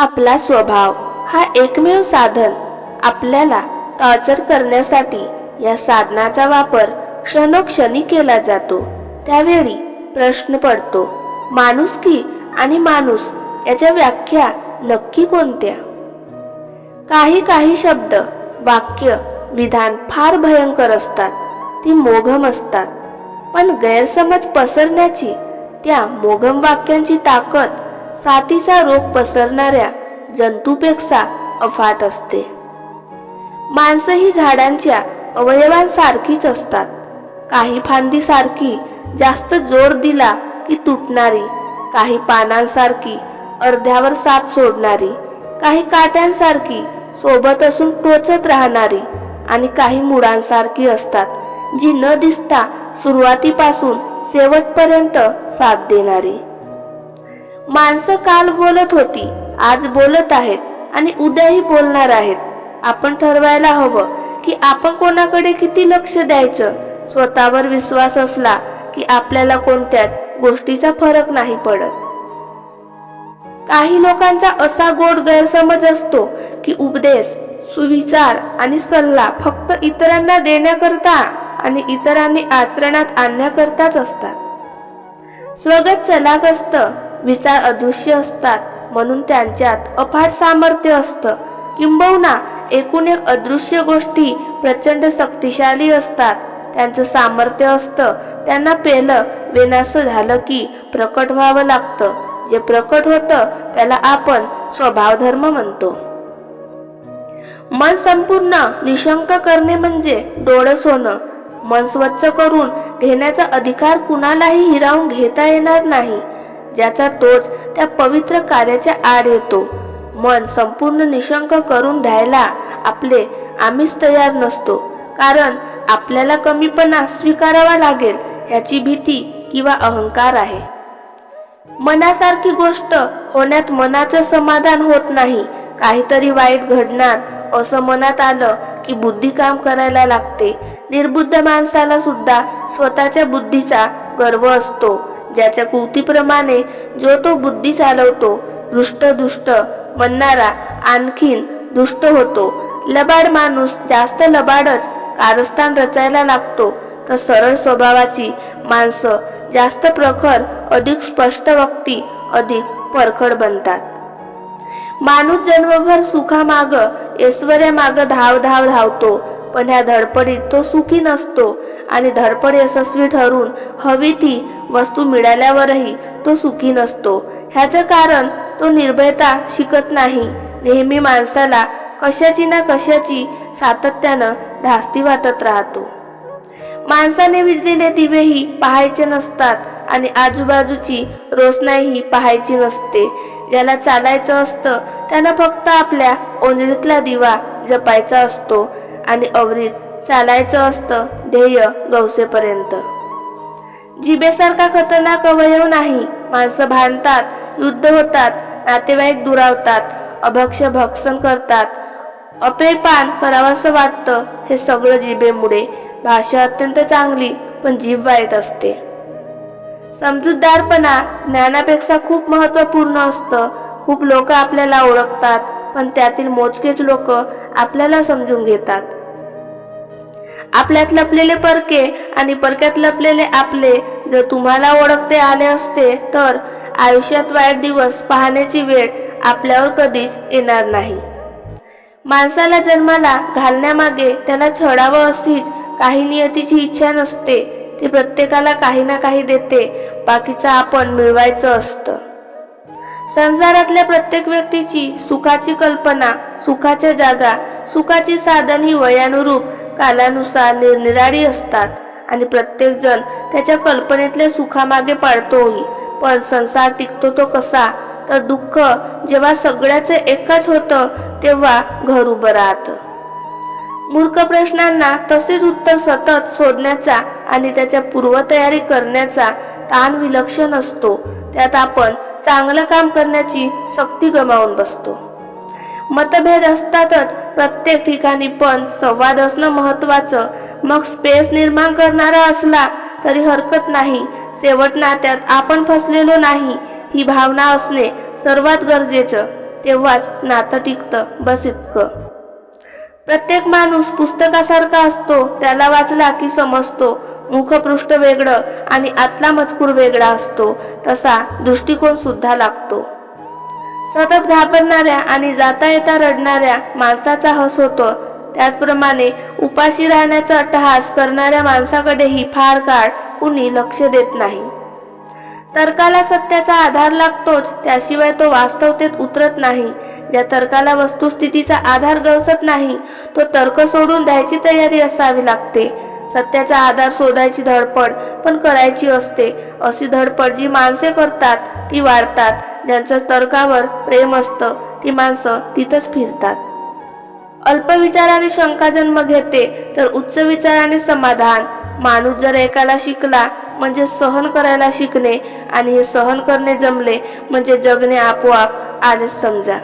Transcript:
आपला स्वभाव हा एकमेव साधन आपल्याला टॉर्चर करण्यासाठी या साधनाचा वापर क्षणोक्षणी केला जातो. त्यावेळी प्रश्न पडतो माणुसकी आणि माणूस याच्या व्याख्या नक्की कोणत्या? काही काही शब्द वाक्य विधान फार भयंकर असतात ती मोघम असतात. पण गैरसमज पसरण्याची त्या मोघम वाक्यांची ताकद साथीचा रोग पसरणाऱ्या जंतूपेक्षा अफाट असते. माणसं ही झाडांच्या अवयवांसारखीच असतात. काही फांदीसारखी जास्त जोर दिला की तुटणारी काही पानांसारखी अर्ध्यावर साथ सोडणारी काही काट्यांसारखी सोबत असून टोचत राहणारी आणि काही मुळांसारखी असतात जी न दिसता सुरुवातीपासून शेवटपर्यंत साथ देणारी. माणसं काल बोलत होती आज बोलत आहेत आणि उद्याही बोलणार आहेत. आपण ठरवायला हवं की आपण कोणाकडे किती लक्ष द्यायचं? स्वतःवर विश्वास असला की आपल्याला कोणत्याच गोष्टीचा फरक नाही पडत. काही लोकांचा असा गोड गैरसमज असतो की उपदेश सुविचार आणि सल्ला फक्त इतरांना देण्याकरता आणि इतरांनी आचरणात आणण्याकरताच असतात. स्वगत चलाक असतं विचार अदृश्य असतात. म्हणून त्यांच्यात अफाट सामर्थ्य असतं. किंबहुना एकूण एक अदृश्य गोष्टी प्रचंड शक्तिशाली असतात. त्यांचं सामर्थ्य असतं. त्यांना पेलं वेनास झालं की प्रकट व्हावं लागतं. जे प्रकट होतं त्याला आपण स्वभावधर्म म्हणतो. मन संपूर्ण निशंक करणे म्हणजे डोळस होणं मन स्वच्छ करून घेण्याचा अधिकार कुणालाही हिरावून घेता येणार नाही. ज्याचा तोच त्या पवित्र कार्याच्या आड येतो. मन संपूर्ण निशंक करून द्यायला आपले आम्हीच तयार नसतो. कारण आपल्याला कमीपणा स्वीकारावा लागेल याची भीती किंवा अहंकार आहे. मनासारखी गोष्ट होण्यात मनाचं समाधान होत नाही. काहीतरी वाईट घडणार असं मनात आलं की बुद्धी काम करायला लागते. निर्बुद्ध माणसाला सुद्धा स्वतःच्या बुद्धीचा गर्व असतो. ज्याच्या कुवतीप्रमाणे जो तो बुद्धी चालवतो दुष्ट दुष्ट म्हणणारा आणखीन दुष्ट होतो. लबाड माणूस जास्त लबाडच कारस्थान रचायला लागतो तर सरळ स्वभावाची माणसं जास्त प्रखर अधिक स्पष्ट वक्ती अधिक परखड बनतात. माणूस जन्मभर सुखामाग ऐश्वर्यामाग धाव धाव धावतो. पण ह्या धडपडीत तो सुखी नसतो आणि धडपड यशस्वी ठरून हवी ती वस्तू मिळाल्यावरही तो सुखी नसतो. ह्याचं कारण तो निर्भयता शिकत नाही. नेहमी माणसाला कशाची ना कशाची सातत्यानं धास्ती वाटत राहतो. माणसाने विजलेले दिवेही पाहायचे नसतात आणि आजूबाजूची रोषणाईही पाहायची नसते. ज्याला चालायचं असतं त्यानं फक्त आपल्या ओंजळीतला दिवा जपायचा असतो. आणि अवरीत चालायचं असतं ध्येय गवसेपर्यंत. जिबेसारखा खतरनाक अवयव नाही. माणसं भांडतात युद्ध होतात नातेवाईक दुरावतात अभक्ष भक्षण करतात. अपेपान करावंसं वाटतं हे सगळं जिबेमुळे. भाषा अत्यंत चांगली पण जीभ वाईट असते. समजूतदारपणा ज्ञानापेक्षा खूप महत्त्वपूर्ण असतं. खूप लोक आपल्याला ओळखतात पण त्यातील मोजकेच लोक आपल्याला समजून घेतात. आपल्यात लपलेले परके आणि परक्यात लपलेले आपले जर तुम्हाला ओळखते आले असते तर आयुष्यात वाईट दिवस पाहण्याची वेळ आपल्यावर कधीच येणार नाही. माणसाला जन्माला घालण्यामागे त्याला छळावं अशीच काही नियतीची इच्छा नसते. ती प्रत्येकाला काही ना काही देते. बाकीचं आपण मिळवायचं असतं. संसारातल्या प्रत्येक व्यक्तीची सुखाची कल्पना सुखाच्या जागा सुखाची साधन ही वयानुरूप कालानुसार निरनिराळी असतात आणि प्रत्येक जण त्याच्या कल्पनेतल्या सुखामागे पाळतोही. पण संसार टिकतो तो कसा? तर दुःख जेव्हा सगळ्याचं एकच होतं तेव्हा घर उभं राहतं. मूर्ख प्रश्नांना तसेच उत्तर सतत शोधण्याचा आणि त्याच्या पूर्वतयारी करण्याचा ताण विलक्षण असतो. त्यात आपण चांगलं काम करण्याची शक्ती गमावून बसतो. मतभेद असतातच प्रत्येक ठिकाणी पण संवाद असणं महत्वाचं मग स्पेस निर्माण करणारा असला तरी हरकत नाही. शेवट नात्यात आपण फसलेलो नाही. ही भावना असणे सर्वात गरजेचं. तेव्हाच नातं टिकतं बस इतकं. प्रत्येक माणूस पुस्तकासारखा असतो त्याला वाचला की समजतो. मुखपृष्ठ वेगळं आणि आतला मजकूर वेगळा असतो. तसा दृष्टिकोन सुद्धा लागतो. सतत घाबरणाऱ्या आणि जाता येता रडणाऱ्या माणसाचा हस होतो. त्याचप्रमाणे उपाशी राहण्याचा अट्टहास करणाऱ्या माणसाकडेही फार काळ कुणी लक्ष देत नाही. तर्काला सत्याचा आधार लागतोच त्याशिवाय तो वास्तवतेत उतरत नाही. ज्या तर्काला वस्तुस्थितीचा आधार गवसत नाही तो तर्क सोडून द्यायची तयारी असावी लागते. सत्याचा आधार शोधायची धडपड पण करायची असते. अशी धडपड जी माणसे करतात ती वाढतात. ज्यांच्या तर्कावर प्रेम असतं ती माणसं तिथंच फिरतात. अल्प विचाराने शंका जन्म घेते तर उच्च विचाराने समाधान. माणूस जर एकाला शिकला म्हणजे सहन करायला शिकणे आणि हे सहन करणे जमले म्हणजे जगणे आपोआप आलेच समजा.